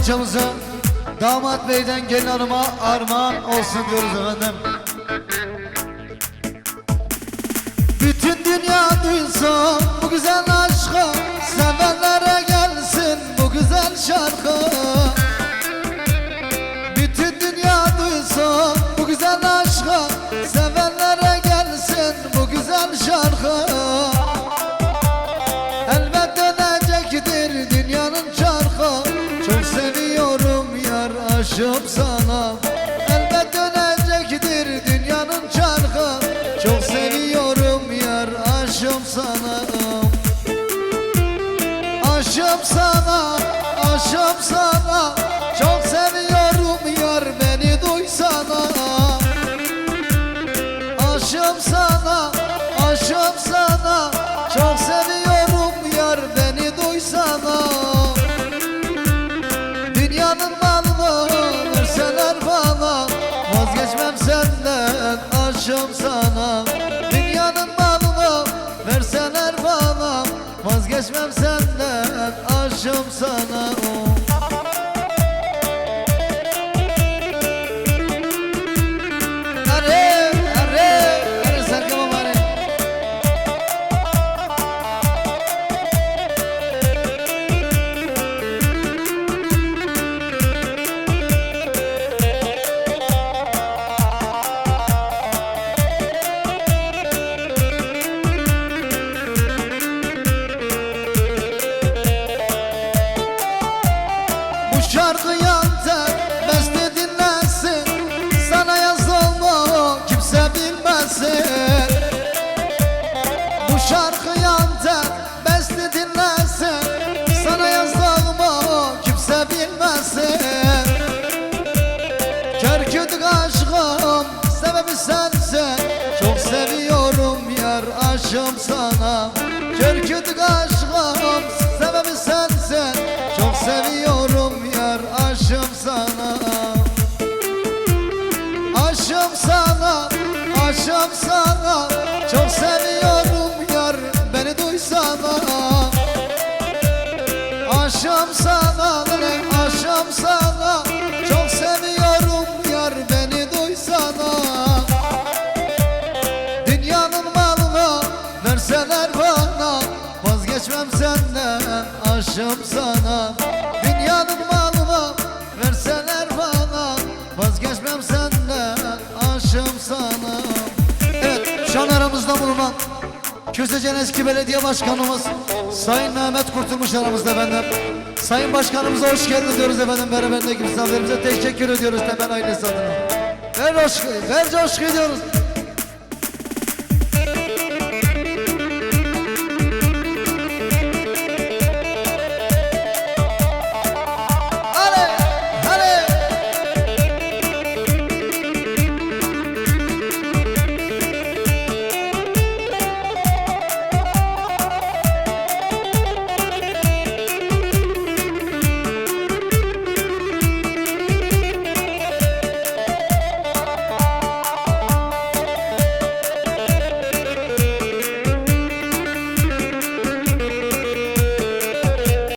parçamızı damat beyden gelin hanıma armağan olsun diyoruz efendim. Bütün dünya duysun bu güzel aşkı Sevenlere gelsin bu güzel şarkı. Bütün dünya duysun bu güzel aşkı Sevenlere gelsin bu güzel şarkı aşıp sana. Elbet dönecektir dünyanın çarkı. Çok seviyorum yar aşığım sana. Aşığım sana, aşığım sana. Çok seviyorum yar beni duysana. Aşığım sana, aşığım sana Dünyanın malını verseler bana Vazgeçmem senden aşığım sana şarkı yanter beste dinlensin. Sana yazılma kimse bilmesin. Bu şarkı yanter beste dinlensin. Sana yazılma kimse bilmesin. Kör kütük aşkım sebebi sensin. Çok seviyorum yar aşığım sana. Kör kütük aşkım Vazgeçmem senden aşığım sana. Dünyanın malını verseler bana. Vazgeçmem senden aşığım sana. Evet şu aramızda bulunan Kösecen eski belediye başkanımız Sayın Mehmet Kurtulmuş aramızda efendim. Sayın başkanımıza hoş geldin diyoruz efendim. Beraberindeki misafirlerimize teşekkür ediyoruz. Tepen ailesi adına. Ver coşku, ver coşku diyoruz